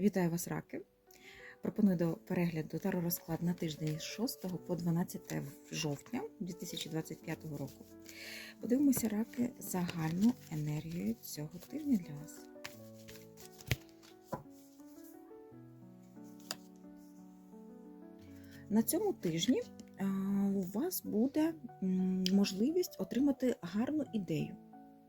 Вітаю вас, раки! Пропоную до перегляду таро розклад на тиждень з 6 по 12 жовтня 2025 року. Подивимося раки загальну енергію цього тижня для вас. На цьому тижні у вас буде можливість отримати гарну ідею.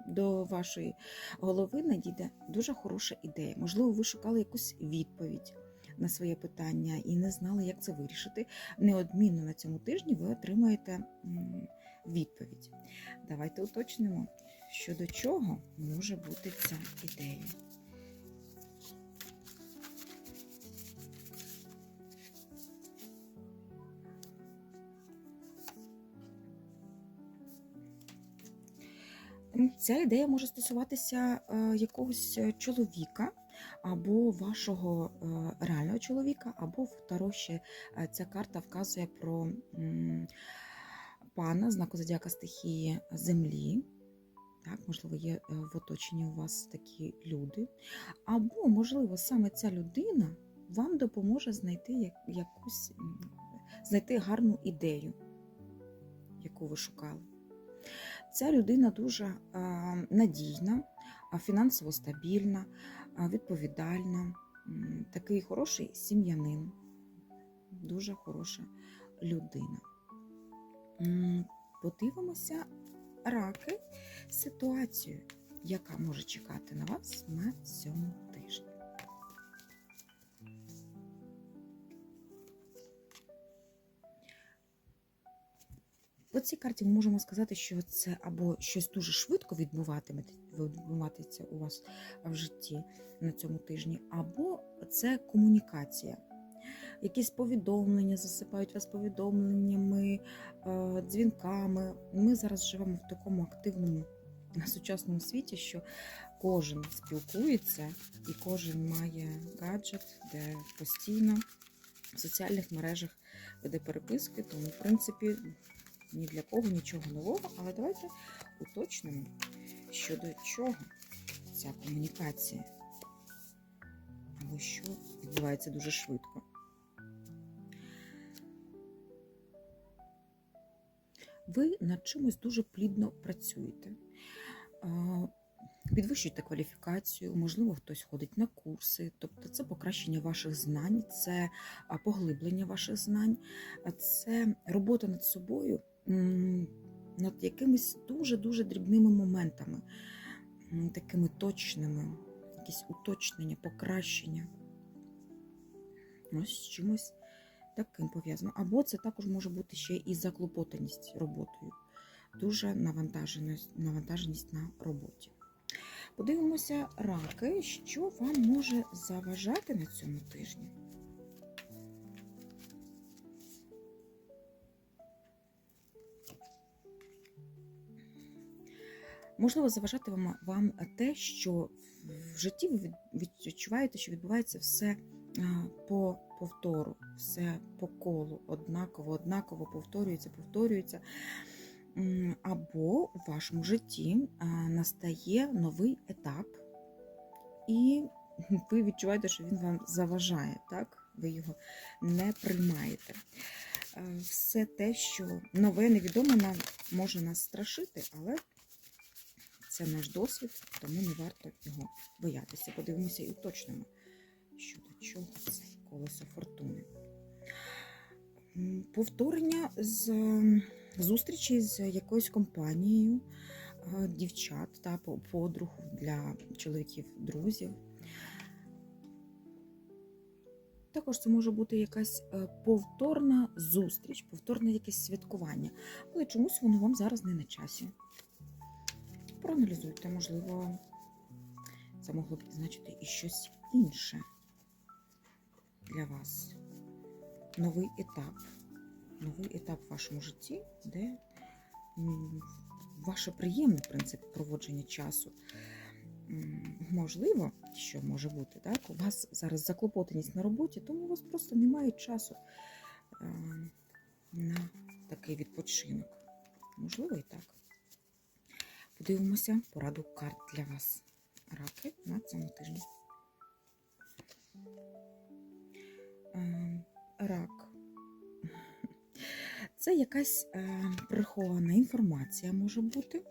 До вашої голови надійде дуже хороша ідея. Можливо, ви шукали якусь відповідь на своє питання і не знали, як це вирішити. Неодмінно на цьому тижні ви отримаєте відповідь. Давайте уточнимо, щодо чого може бути ця ідея. Ця ідея може стосуватися е, якогось е, чоловіка або вашого е, реального чоловіка, або в Таро ще ця карта вказує про пана знаку зодіака стихії Землі. Так, можливо, є в оточенні у вас такі люди. Або, можливо, саме ця людина вам допоможе знайти якусь знайти гарну ідею, яку ви шукали. Ця людина дуже е, надійна, фінансово стабільна, відповідальна, такий хороший сім'янин, дуже хороша людина. Подивимося раки ситуацію, яка може чекати на вас на цьому По цій карті ми можемо сказати, що це або щось дуже швидко відбуватиметься, у вас в житті на цьому тижні, або це комунікація. Якісь повідомлення засипають вас повідомленнями, е, дзвінками. Ми зараз живемо в такому активному сучасному світі, що кожен спілкується і кожен має гаджет, де постійно в соціальних мережах веде переписки, тому, в принципі, ні для кого нічого нового, але давайте уточнимо, щодо чого ця комунікація, або що відбувається дуже швидко. Ви над чимось дуже плідно працюєте. Підвищуєте кваліфікацію, можливо, хтось ходить на курси, тобто це покращення ваших знань, це поглиблення ваших знань, це робота над собою, над якимись дуже-дуже дрібними моментами, такими точними, якісь уточнення, покращення. Ось чимось таким пов'язано. Або це також може бути ще і заклопотаність роботою, дуже навантаженість, навантаженість на роботі. Подивимося раки, що вам може заважати на цьому тижні. Можливо, заважати вам, вам те, що в житті ви відчуваєте, що відбувається все по повтору, все по колу, однаково, однаково повторюється, повторюється. Або у вашому житті настає новий етап, і ви відчуваєте, що він вам заважає, так? Ви його не приймаєте. Е, Все те, що нове, невідоме може нас страшити, але це наш досвід, тому не варто його боятися. Подивимося і уточнимо, щодо чого це колесо фортуни. Повторення з зустрічі з якоюсь компанією е, дівчат та по- подруг для чоловіків, друзів. Також це може бути якась е, повторна зустріч, повторне якесь святкування, але чомусь воно вам зараз не на часі. Проаналізуйте, можливо, це могло б значити і щось інше для вас. Новий етап. Новий етап в вашому житті, де ваше приємне в принципі, проводження часу. Можливо, що може бути, так? У вас зараз заклопотаність на роботі, тому у вас просто немає часу е, на такий відпочинок. Можливо, і так. Подивимося пораду карт для вас. Раки на цьому тижні. Е, Рак. Це якась е, прихована інформація може бути.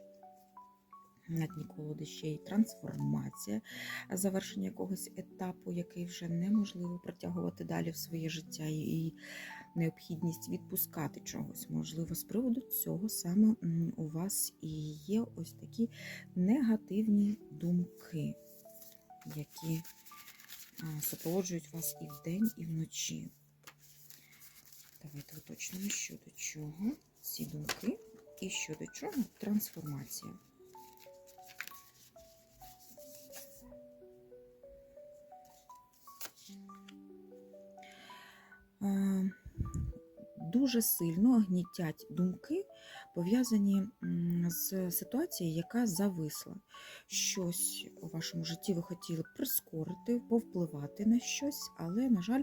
На дні колоди ще й трансформація, завершення якогось етапу, який вже неможливо протягувати далі в своє життя, і необхідність відпускати чогось. Можливо, з приводу цього саме у вас і є ось такі негативні думки, які супроводжують вас і вдень, і вночі. Давайте уточнимо, що до чого ці думки і що до чого трансформація. Е, Дуже сильно гнітять думки, пов'язані з ситуацією, яка зависла. Щось у вашому житті ви хотіли прискорити, повпливати на щось, але, на жаль,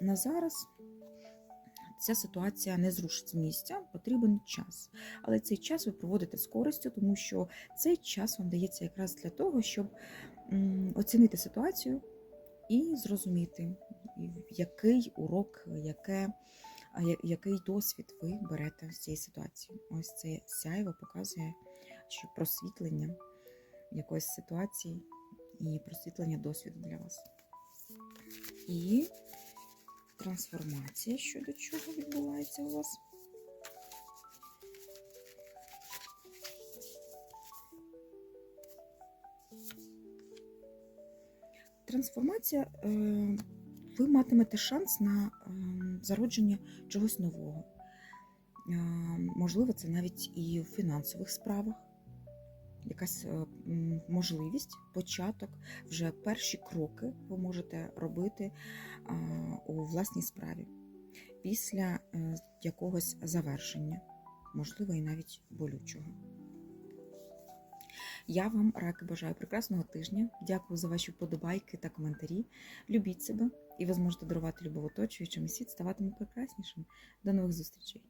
на зараз ця ситуація не зрушить з місця, потрібен час. Але цей час ви проводите з користю, тому що цей час вам дається якраз для того, щоб оцінити ситуацію і зрозуміти, який урок, яке, який досвід ви берете з цієї ситуації. Ось це сяйво показує, що просвітлення якоїсь ситуації і просвітлення досвіду для вас. І трансформація щодо чого відбувається у вас. Трансформація, е, ви матимете шанс на е, зародження чогось нового. Е, Можливо, це навіть і в фінансових справах. Якась е, можливість, початок, вже перші кроки ви можете робити у власній справі після е, якогось завершення, можливо, і навіть болючого. Я вам раки бажаю прекрасного тижня. Дякую за ваші вподобайки та коментарі. Любіть себе, і ви зможете дарувати любов оточуючим, і світ ставатиме прекраснішим. До нових зустрічей!